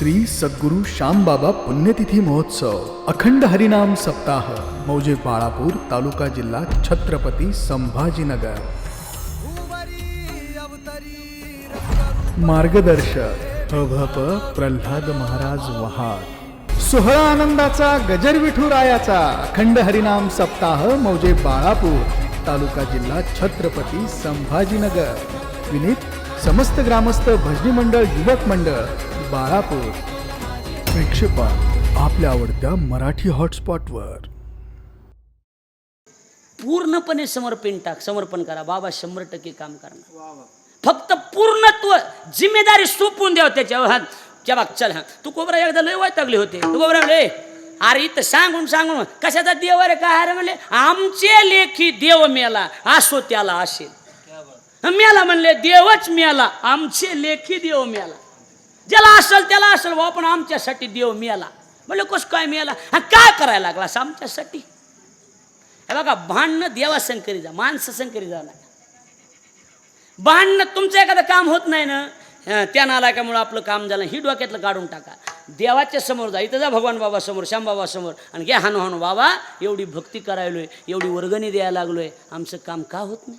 श्री सद्गुरु श्यामबाबा पुण्यतिथी महोत्सव अखंड हरिनाम सप्ताह मौजे बाळापूर तालुका जिल्हा छत्रपती संभाजीनगर. मार्गदर्शक भप प्रल्हाद महाराज वहाड सोहळा आनंदाचा गजर विठुरायाचा अखंड हरिनाम सप्ताह मौजे बाळापूर तालुका जिल्हा छत्रपती संभाजीनगर. विनीत समस्त ग्रामस्थ भजनी मंडळ युवक मंडळ बाळापूर. प्रेक्षेपण आपल्या आवडत्या मराठी हॉटस्पॉटवर. पूर्णपणे समर्पण टाक समर्पण करा. बाबा शंभर टक्के काम करणार. फक्त पूर्णत्व जिम्मेदारी सोपून द्याव त्याच्यावर हात त्या बाग चल हा. तू कोबरा एकदा लय वैतागले होते. तू कोबरा म्हणले अरे इथं सांगून सांगून कशाचा देव अरे काय अरे म्हणले आमचे लेखी देव मेला असो त्याला असेल. मेला म्हणले देवच मेला आमचे लेखी देव मेला. ज्याला असेल त्याला असेल भाऊ पण आमच्यासाठी देव मिळाला म्हणलं कस काय मिळाला हा काय करायला लागलास आमच्यासाठी? हे बघा भांडणं देवा संकरी जा माणसं संकरी जा नका भांडणं तुमचं एखादं काम होत नाही ना त्या नालायकामुळं आपलं काम झालं ही डोक्यातलं काढून टाका. देवाच्या समोर जा इथं जा भगवान बाबा समोर श्यामबाबा समोर आणि घ्या हानो हानो बाबा एवढी भक्ती करायलोय एवढी वर्गणी द्यायला लागलोय आमचं काम का होत नाही?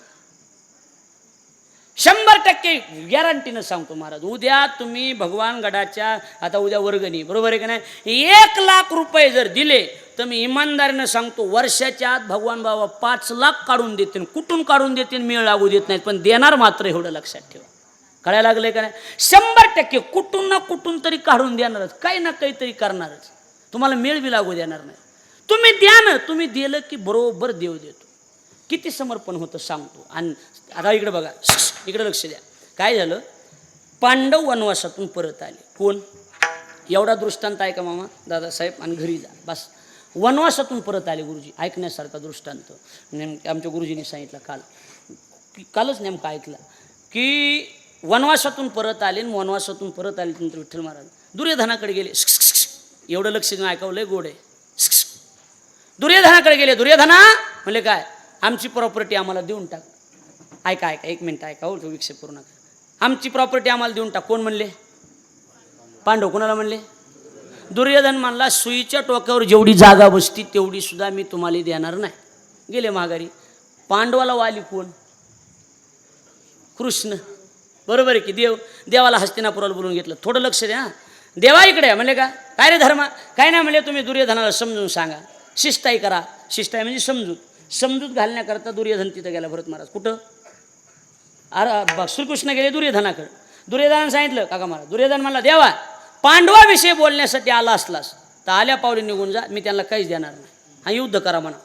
शंभर टक्के गॅरंटीनं सांगतो महाराज. उद्या तुम्ही भगवान गडाच्या आता उद्या वर्गणी बरोबर आहे का नाही? एक लाख रुपये जर दिले तर मी इमानदारीनं सांगतो वर्षाच्या आत भगवान बाबा पाच लाख काढून देतील. कुठून काढून देतील मेळ लागू देत नाहीत पण देणार मात्र एवढं लक्षात ठेवा. कळायला लागले का नाही? शंभर टक्के कुठून ना कुठून तरी काढून देणारच काही ना काहीतरी करणारच. तुम्हाला मेळ बी लागू देणार नाही. तुम्ही द्या ना तुम्ही दिलं की बरोबर देव देतो. किती समर्पण होतं सांगतो आणि आता इकडे बघा. इकडे लक्ष द्या. काय झालं? पांडव वनवासातून परत आले. कोण? एवढा दृष्टांत आहे का मामा? दादासाहेब आणि घरी जा. बस. वनवासातून परत आले गुरुजी. ऐकण्यासारखा दृष्टांत. नेमकं आमच्या गुरुजींनी सांगितलं काल. कालच नेमकं ऐकलं की वनवासातून परत आले आणि वनवासातून परत आले नंतर विठ्ठल महाराज. दुर्योधनाकडे गेले. एवढं लक्ष देऊन ऐकावं लय गोड आहे. दुर्योधनाकडे गेले. दुर्योधना म्हणले काय? आमची प्रॉपर्टी आम्हाला देऊन टाक. ऐका ऐका एक मिनटं ऐका हो विक्षेप करू. नका आमची प्रॉपर्टी आम्हाला देऊन टाक. कोण म्हणले? पांडव कोणाला म्हणले? दुर्योधन म्हणला सुईच्या टोक्यावर जेवढी जागा बसती तेवढी सुद्धा मी तुम्हाला देणार नाही. गेले माघारी. पांडवाला वाली कोण? कृष्ण. बरोबर आहे की? देव देवाला हस्तिनापुराला बोलून घेतलं. थोडं लक्ष द्या देवा इकडे म्हणले का? काय रे धर्मा? काय नाही म्हणले तुम्ही दुर्योधनाला समजून सांगा. शिस्ताई करा. शिस्ताई म्हणजे समजून. समजूत घालण्याकरता दुर्योधन तिथं गेला भरत महाराज. कुठं? अरे श्रीकृष्ण गेले दुर्योधनाकडे. दुर्योधनानं सांगितलं काका महाराज दुर्योधन म्हणला देवा पांडवाविषयी बोलण्यासाठी आला असलास तर आल्या पावली निघून जा मी त्यांना काहीच देणार नाही. हा युद्ध करा म्हणा.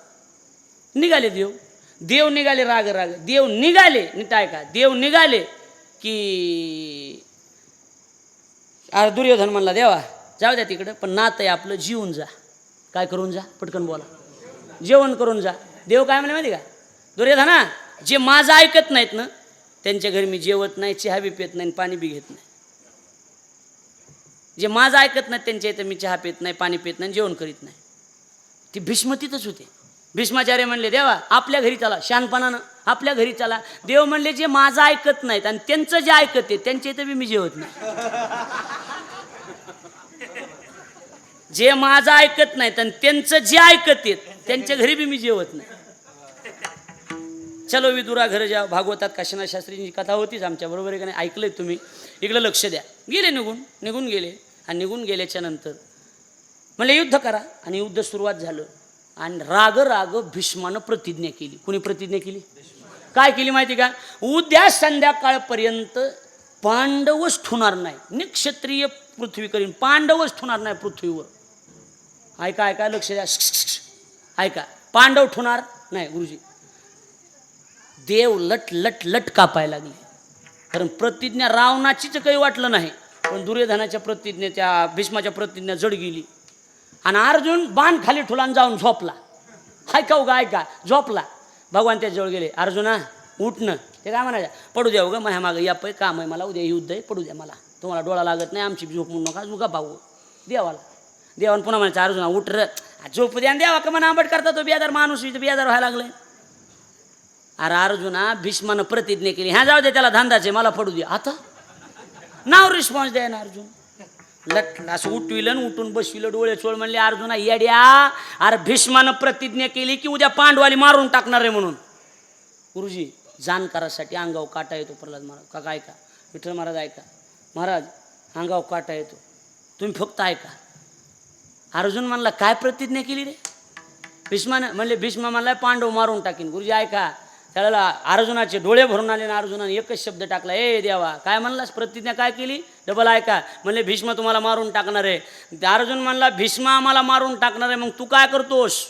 निघाले देव. देव निघाले राग राग. देव निघाले नीट का देव निघाले की अरे दुर्योधन म्हणला देवा जाऊ द्या तिकडं पण नातं आहे आपलं जीवन जा. काय करून जा? पटकन बोला. जेवण करून जा. देव काय म्हणे माहिती का? दुर्योधना जे माझं ऐकत नाहीत ना त्यांच्या घरी मी जेवत नाही चहा बी पित नाही आणि पाणी बी घेत नाही. जे माझं ऐकत नाहीत त्यांच्या इथं मी चहा पित नाही पाणी पित नाही जेवण करीत नाही. ती भीष्मतीतच होते. भीष्माचार्य म्हणले देवा आपल्या घरी चला शानपणानं आपल्या घरी चला. देव म्हणले जे माझं ऐकत नाहीत आणि त्यांचं जे ऐकत आहे त्यांच्या इथं बी मी जेवत नाही. जे माझं ऐकत नाहीत आणि त्यांचं जे ऐकत आहेत त्यांच्या घरी बी मी जेवत नाही. चलो विदुरा घर जा भागवतात काशीनाथ शास्त्रींची कथा होतीच आमच्याबरोबर आहे का नाही? ऐकलंय तुम्ही. इकडं लक्ष द्या. गेले निघून निघून गेले. आणि निघून गेल्याच्यानंतर म्हणले युद्ध करा. आणि युद्ध सुरुवात झालं. आणि राग राग भीष्मानं प्रतिज्ञा केली. कुणी प्रतिज्ञा केली? काय केली माहिती का? उद्या संध्याकाळपर्यंत पांडवच ठुणार नाही. निक्षत्रिय पृथ्वी करीन. पांडवच ठुणार नाही पृथ्वीवर. ऐका ऐका लक्ष द्या. ऐका पांडव ठुणार नाही गुरुजी. देव लट लट लट कापायला लागले. कारण प्रतिज्ञा रावणाचीच काही वाटलं नाही. पण दुर्योधनाच्या प्रतिज्ञा त्या भीष्माच्या प्रतिज्ञा जड गेली. आणि अर्जुन बाण खाली ठुलान जाऊन झोपला. ऐका उगा ऐका झोपला. भगवान त्याच्याजवळ गेले. अर्जुना उठणं ते काय म्हणायचं? पडू द्या उगा माझ्या मागं या पै काम आहे मला. उद्या युद्ध आहे पडू द्या मला. तुम्हाला डोळा लागत नाही आमची झोप म्हणू नका. उगा भाऊ. देवाला. देवान पुन्हा म्हणायचं अर्जुना उठ र. झोप द्या आणि देवा का म्हणा आंबट करता तो बियादार माणूस बियादार व्हायला लागलाय. अरे अर्जुना भीष्मानं प्रतिज्ञा केली. ह्या जाऊ दे त्याला धंदाचे मला पडू दे. आता? नाव रिस्पॉन्स द्या ना अर्जुन. लट असं उठविलं आणि उठून बसविलं डोळे चोळ म्हणले अर्जुना येड्या अरे भीष्मानं प्रतिज्ञा केली की उद्या पांडवाली मारून टाकणार आहे म्हणून. गुरुजी जाणकारासाठी अंगाव काटा येतो प्रल्हाद महाराज. का काय का विठ्ठल महाराज ऐका. महाराज अंगाव काटा येतो. तुम्ही फक्त ऐका. अर्जुन म्हणला काय प्रतिज्ञा केली रे? भीष्मानं म्हणले भीष्मा म्हणला पांडव मारून टाकीन. गुरुजी ऐका. त्याला अर्जुनाचे डोळे भरून आले ना अर्जुनाने एकच शब्द टाकला ए देवा काय म्हणलास? प्रतिज्ञा काय केली? डबल ऐका. म्हणले भीष्म तुम्हाला मारून टाकणार आहे. अर्जुन म्हणला भीष्म आम्हाला मारून टाकणार आहे मग तू काय करतोस?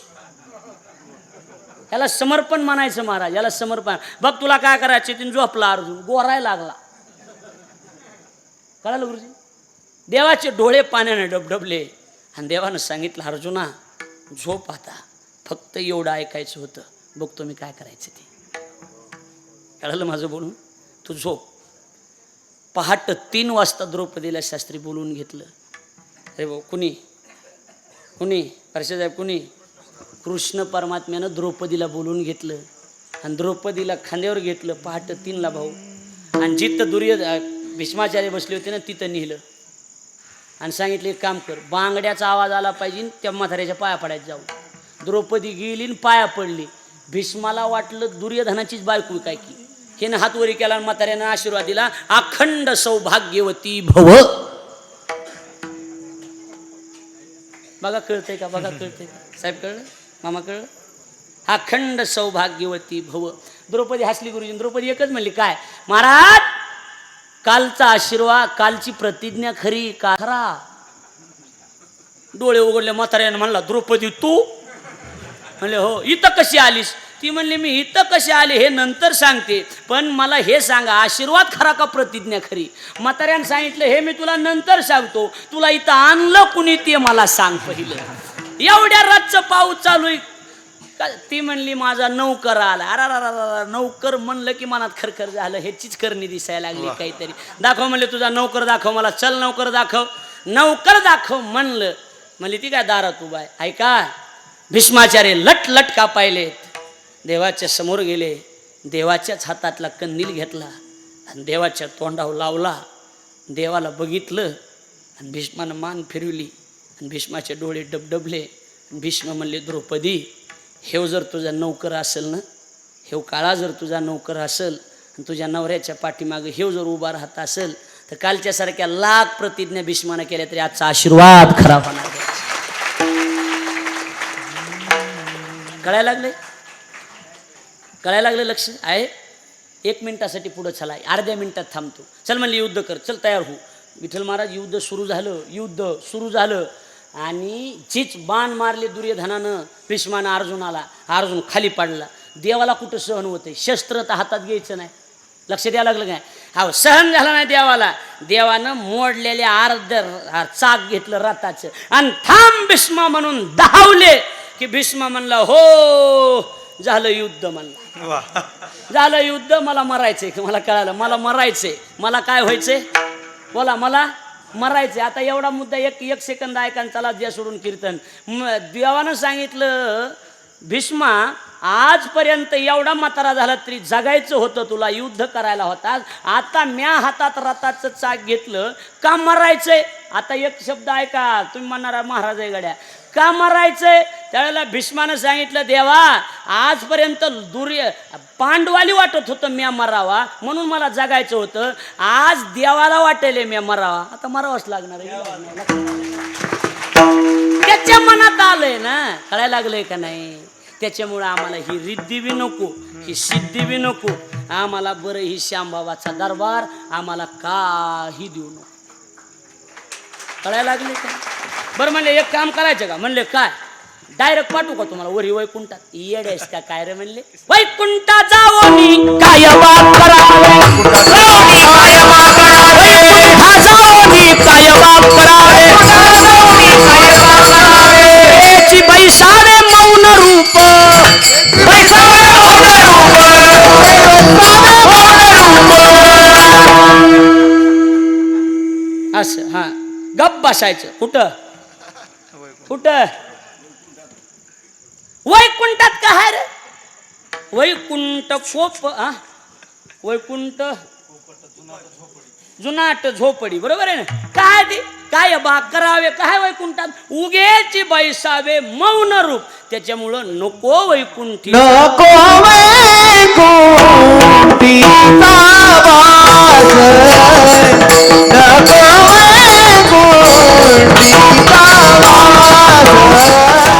याला समर्पण म्हणायचं महाराज याला समर्पण. बघ तुला काय करायचं तिने झोपला अर्जुन गोराय लागला. कळालं गुरुजी? देवाचे डोळे पाण्याने डबडबले. आणि देवानं सांगितलं अर्जुना झोप आता. फक्त एवढं ऐकायचं होतं. बघतो मी काय करायचं ते. कळलं माझं बोलून? तू झोप. पहाट तीन वाजता द्रौपदीला शास्त्री बोलवून घेतलं. अरे भाऊ कुणी? कुणी? साहेब कुणी? कृष्ण परमात्म्यानं द्रौपदीला बोलवून घेतलं. आणि द्रौपदीला खांद्यावर घेतलं पहाट तीनला भाऊ. आणि जिथं दुर्य भीष्माचार्य बसले होते ना तिथं नेलं. आणि सांगितले एक काम कर बांगड्याचा आवाज आला पाहिजे त्या म्हाताऱ्याच्या पाया पडायचं जाऊ. द्रौपदी गेली आणि पाया पडली. भीष्माला वाटलं दुर्योधनाचीच बायको काय की. हिनं हात वरी केला म्हाताऱ्यानं आशीर्वाद दिला. अखंड सौभाग्यवती भव. बघा कळतंय का? बघा कळतंय का? साहेब कळलं? मामा कळलं? अखंड सौभाग्यवती भव. द्रौपदी हसली गुरुजी. द्रौपदी एकच म्हणली काय? महाराज कालचा आशीर्वाद कालची प्रतिज्ञा खरी का खरा? डोळे उघडले म्हाताऱ्यानं म्हणला द्रौपदी तू? म्हणले हो इथं कशी आलीस? ती म्हणली मी इथं कशी आले हे नंतर सांगते. पण मला हे सांगा आशीर्वाद खरा का प्रतिज्ञा खरी? म्हाताऱ्यानं सांगितलं हे मी तुला नंतर सांगतो. तुला इथं आणलं कुणी ते मला सांग पहिलं. एवढ्या रातचं पाऊस चालू आहे. का ती म्हणली माझा नौकर आला. अरा रा रा रा रा, नौकर म्हणलं की मनात खरखर झालं ह्याचीच करणी दिसायला लागली काहीतरी. दाखव म्हणले तुझा नौकर दाखव मला. चल नौकर दाखव. नौकर दाखव म्हणलं. म्हणली ती काय दारात उभा आहे? ऐका भीष्माचार्य लट लट का पाहिले. देवाच्या समोर गेले देवाच्याच हातातला कंदील घेतला आणि देवाच्या तोंडावर लावला. देवाला बघितलं आणि भीष्मानं मान फिरवली आणि भीष्माचे डोळे डबडबले. भीष्म म्हणले द्रौपदी हेव जर तुझा नौकर असेल ना हेव काळा जर तुझा नौकर असेल आणि तुझ्या नवऱ्याच्या पाठीमागं हेव जर उभा राहत असेल तर कालच्यासारख्या लाख प्रतिज्ञा भीष्मानं केल्या तरी आजचा आशीर्वाद खराब होणार कळायला लागले कळायला लागलं लक्ष? आहे. एक मिनटासाठी पुढं चला. अर्ध्या मिनटात थांबतो. चल म्हणले युद्ध कर. चल तयार हो. विठ्ठल महाराज युद्ध सुरू झालं. युद्ध सुरू झालं. आणि जीच बाण मारले दुर्योधनानं. भीष्मानं अर्जुनाला. अर्जुन खाली पडला. देवाला कुठं सहन होते शस्त्र तर हातात घ्यायचं नाही. लक्ष द्यायला लागलं काय? हा सहन झाला नाही देवाला. देवानं मोडलेले अर्ध चाक घेतलं रथाचं. आणि थांब भीष्मा म्हणून धावले की भीष्मा म्हणला हो झालं युद्ध म्हणला. झालं युद्ध मला मरायचंय. मला कळालं मला मरायचंय. मला काय व्हायचंय? बोला मला मरायचे आता एवढा मुद्दा एक एक सेकंद ऐकान चला द्या सोडून कीर्तन. म- देवानं सांगितलं भीष्मा आजपर्यंत एवढा म्हातारा झाला तरी जगायचं होतं तुला युद्ध करायला होता आता म्या हातात रथाचं चाक घेतलं का मरायचंय? आता एक शब्द ऐका. तुम्ही म्हणणारा महाराज आहे गड्या. का मरायचंय? त्यावेळेला भीष्मानं सांगितलं देवा आजपर्यंत दुर्य पांडवाली वाटत होतं म्या मरावा म्हणून मला जगायचं होतं. आज देवाला वाटेल म्या मरावा. आता मरावाच लागणार आहे. त्याच्या मनात आलंय ना कळायला लागलंय का नाही? त्याच्यामुळं आम्हाला ही रिद्धी बी नको ही सिद्धी बी नको. आम्हाला बरं ही श्यामबाबाचा दरबार आम्हाला काही देऊ नको. कळायला लागले का? बरं म्हणले एक काम करायचं का? म्हणले काय? डायरेक्ट पाठवू का तुम्हाला? वरी वैकुंठात. येडेस का काय रे म्हणले? वैकुंठा जाओ मी काय बाप करावे वैकुंठा जावो मी काय बाप करावे याची बैसावे मौन रूप. बैसावे मौन रूप. असं हा. गप बसायचं. कुठं? कुठ? वैकुंठात काय आहे रे? वैकुंठ कोप हा? वैकुंठ जुनाट झोपडी बरोबर आहे ना? काय ती? काय बा करावे? काय वैकुंठात? उगेची बैसावे मौन रूप. त्याच्यामुळं नको वैकुंठी. नको वैकुंठी नको वैकुंठी Deus.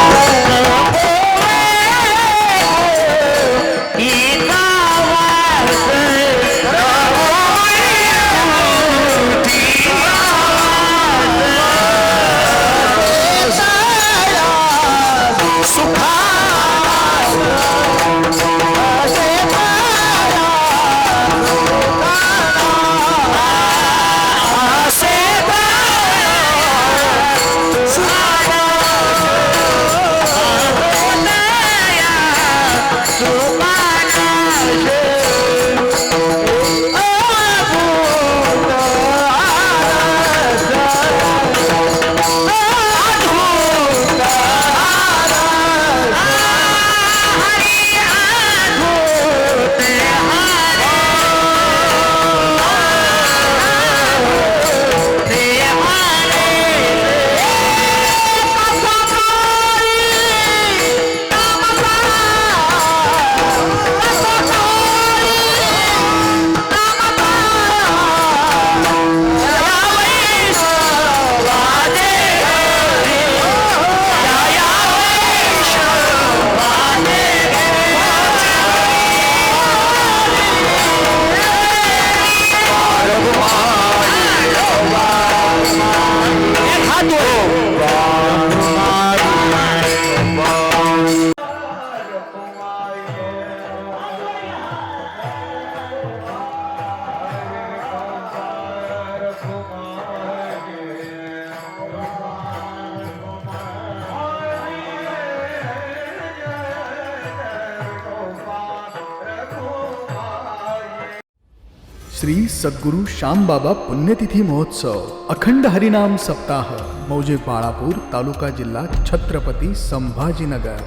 श्री सद्गुरु श्यामबाबा पुण्यतिथी महोत्सव अखंड हरिनाम सप्ताह मौजे बाळापूर तालुका जिल्हा छत्रपती संभाजीनगर.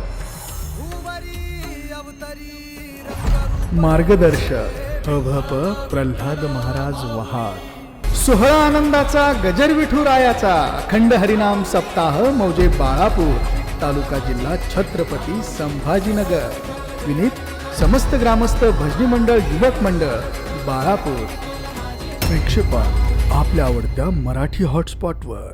मार्गदर्शक अभप प्रल्हाद महाराज वहाड सोहळा आनंदाचा गजर विठुरायाचा अखंड हरिनाम सप्ताह मौजे बाळापूर तालुका जिल्हा छत्रपती संभाजीनगर. विनीत समस्त ग्रामस्थ भजनी मंडळ युवक मंडळ बाळापूर. प्रेक्षेपण आपल्या आवडत्या मराठी हॉटस्पॉटवर